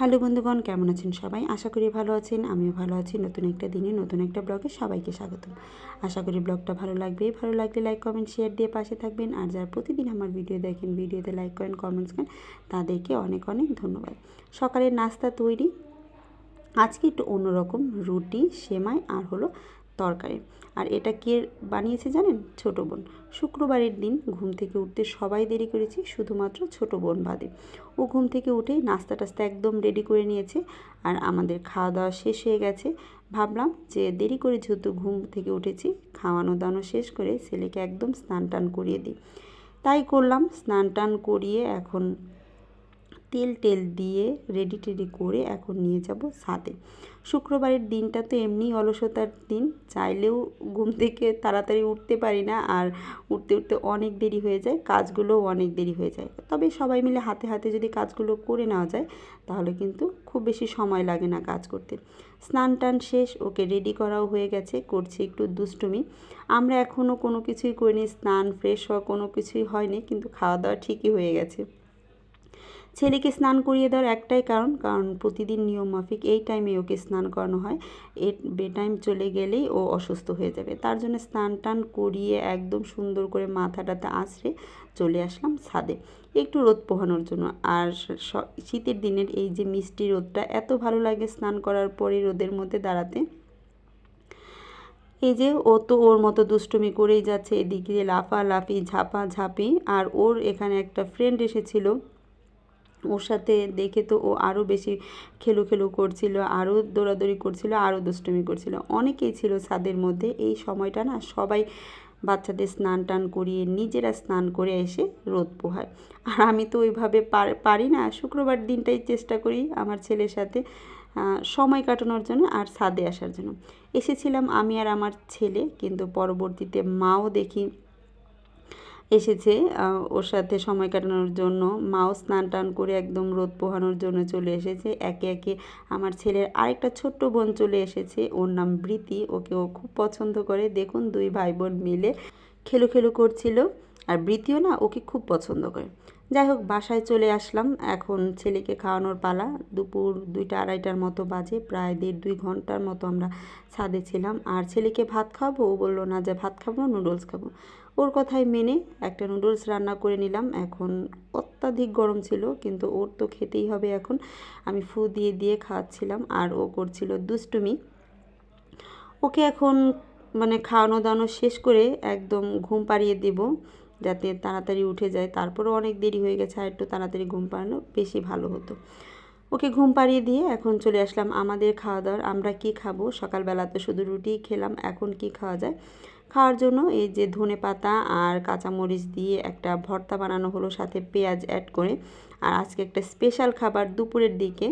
Hello বন্ধুগণ, কেমন আছেন সবাই? আশা করি ভালো আছেন, আমিও ভালো আছি। নতুন একটা দিনে, নতুন একটা ব্লগে সবাইকে স্বাগত আশা করি ব্লগটা ভালো লাগবে। ভালো লাগলে লাইক কমেন্ট শেয়ার দিয়ে পাশে থাকবেন। আর যারা প্রতিদিন আমার ভিডিও দেখেন ভিডিওতে লাইক করেন কমেন্টস করেন, তাদেরকে অনেক অনেক ধন্যবাদ। সকালের নাস্তা তৈরি। আজকে একটু অন্যরকম, রুটি, সেমাই, আর হলো তরকারি। আর এটা কে বানিয়েছে জানেন? ছোট বোন। শুক্রবারের দিন ঘুম থেকে উঠতে সবাই দেরি করেছি, শুধুমাত্র ছোট বোন বাদে। ও ঘুম থেকে উঠে নাস্তা টাস্তা একদম রেডি করে নিয়েছে আর আমাদের খাওয়া দাওয়া শেষ হয়ে গেছে। ভাবলাম যে দেরি করে যেহেতু ঘুম থেকে উঠেছি, খাওয়ানো দাওয়ানো শেষ করে ছেলেকে একদম স্নান টান করিয়ে দিই। তাই করলাম স্নান টান করিয়ে এখন তেল টেল দিয়ে রেডি টেডি করে এখন নিয়ে যাব ছাদে শুক্রবারের দিনটা তো এমনি অলসতার দিন, চাইলেও ঘুম থেকে তাড়াতাড়ি উঠতে পারি না আর উঠতে উঠতে অনেক দেরি হয়ে যায়, কাজগুলোও অনেক দেরি হয়ে যায়। তবে সবাই মিলে হাতে হাতে যদি কাজগুলো করে নেওয়া যায়, তাহলে কিন্তু খুব বেশি সময় লাগে না কাজ করতে। স্নান টান শেষ, ওকে রেডি করাও হয়ে গেছে, করছে একটু দুষ্টুমি। আমরা এখনও কোনো কিছুই করিনি, স্নান ফ্রেশ হওয়া কোনো কিছুই হয়নি, কিন্তু খাওয়া দাওয়া ঠিকই হয়ে গেছে। ছেলেকে স্নান করিয়ে দেওয়ার একটাই কারণ কারণ প্রতিদিন নিয়ম মাফিক এই টাইমে ওকে স্নান করানো হয়। এর বে টাইম চলে গেলেই ও অসুস্থ হয়ে যাবে। তার জন্য স্নান টান করিয়ে একদম সুন্দর করে মাথাটাতে আছড়ে চলে আসলাম ছাদে। একটু রোদ পোহানোর জন্য। আর শীতের দিনের এই যে মিষ্টি রোদটা, এত ভালো লাগে স্নান করার পরে রোদের মধ্যে দাঁড়াতে। এই যে ও তো ওর মতো দুষ্টুমি করেই যাচ্ছে, এদিকে লাফালাফি ঝাপা ঝাপি আর ওর এখানে একটা ফ্রেন্ড এসেছিল। ওর সাথে দেখে তো ও আরও বেশি খেলু খেলু করছিল আরও দৌড়াদৌড়ি করছিল আরও দুষ্টুমি করছিল। অনেকেই ছিল ছাদের মধ্যে। এই সময়টা না সবাই বাচ্চাদের স্নান টান করিয়ে নিজেরা স্নান করে এসে রোদ পোহায়। আর আমি তো ওইভাবে পারি না। শুক্রবার দিনটাই চেষ্টা করি আমার ছেলের সাথে সময় কাটানোর জন্য আর ছাদে আসার জন্য। এসেছিলাম আমি আর আমার ছেলে, কিন্তু পরবর্তীতে মাও দেখি এসেছে ওর সাথে সময় কাটানোর জন্য। মাও স্নান টান করে একদম রোদ পোহানোর জন্য চলে এসেছে। একে একে আমার ছেলের আরেকটা ছোট্ট বোন চলে এসেছে। ওর নাম বৃতি ওকে ও খুব পছন্দ করে। দেখুন, দুই ভাই বোন মিলে খেলো খেলো করছিল। আর বৃতিও না, ওকে খুব পছন্দ করে। যাই হোক, বাসায় চলে আসলাম। এখন ছেলেকে খাওয়ানোর পালা। দুপুর দুইটা আড়াইটার মতো বাজে, প্রায় দেড় দুই ঘণ্টার মতো আমরা ছাদে ছিলাম। আর ছেলেকে ভাত খাব ও বলল, না, যে ভাত খাব, নুডলস খাব। ওর কথাই মেনে একটা নুডলস রান্না করে নিলাম। এখন অত্যাধিক গরম ছিল, কিন্তু ওর তো খেতেই হবে এখন। আমি ফু দিয়ে দিয়ে খাওয়াচ্ছিলাম আর ও করছিল দুষ্টুমি। ওকে এখন মানে খাওয়ানো দাওয়ানো শেষ করে একদম ঘুম পাড়িয়ে দেব। যাতে তাড়াতাড়ি উঠে যায়। তারপরেও অনেক দেরি হয়ে গেছে, আর একটু তাড়াতাড়ি ঘুম পাড়ানো বেশি ভালো হতো। ওকে ঘুম পাড়িয়ে দিয়ে এখন চলে আসলাম আমাদের খাওয়া দাওয়ার আমরা কি খাব? সকালবেলা তো শুধু রুটি খেলাম, এখন কি খাওয়া যায়? খাওয়ার জন্য এই যে ধনে পাতা আর কাঁচামরিচ দিয়ে একটা ভর্তা বানানো হলো, সাথে পেঁয়াজ অ্যাড করে। আর আজকে একটা স্পেশাল খাবার দুপুরের দিকে।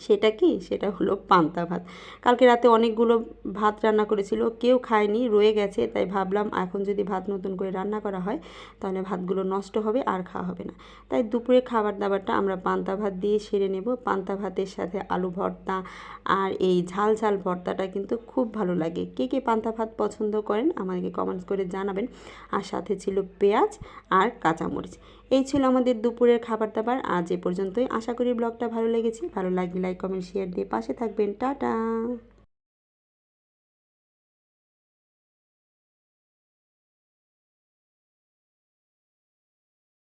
সেটা কি? সেটা হলো পান্তা ভাত। কালকে রাতে অনেকগুলো ভাত রান্না করেছিল, কেউ খায়নি, রয়ে গেছে, তাই ভাবলাম এখন যদি ভাত নতুন করে রান্না করা হয়, তাহলে ভাতগুলো নষ্ট হবে আর খাওয়া হবে না। তাই দুপুরে খাবার দাবারটা আমরা পান্তা ভাত দিয়ে সেরে নেব। পান্তা ভাতের সাথে আলু ভর্তা আর এই ঝাল ঝাল ভর্তাটা কিন্তু খুব ভালো লাগে। কে কে পান্তা ভাত পছন্দ করেন আমাদেরকে কমেন্টস করে জানাবেন। আর সাথে ছিল পেঁয়াজ আর কাঁচামরিচ। এই ছিল আমাদের দুপুরের খাবার দাবার আজ এ পর্যন্তই। আশা করি ব্লগটা ভালো লেগেছে। ভালো লাগলে লাইক কমেন্ট শেয়ার দিয়ে পাশে থাকবেন। টাটা!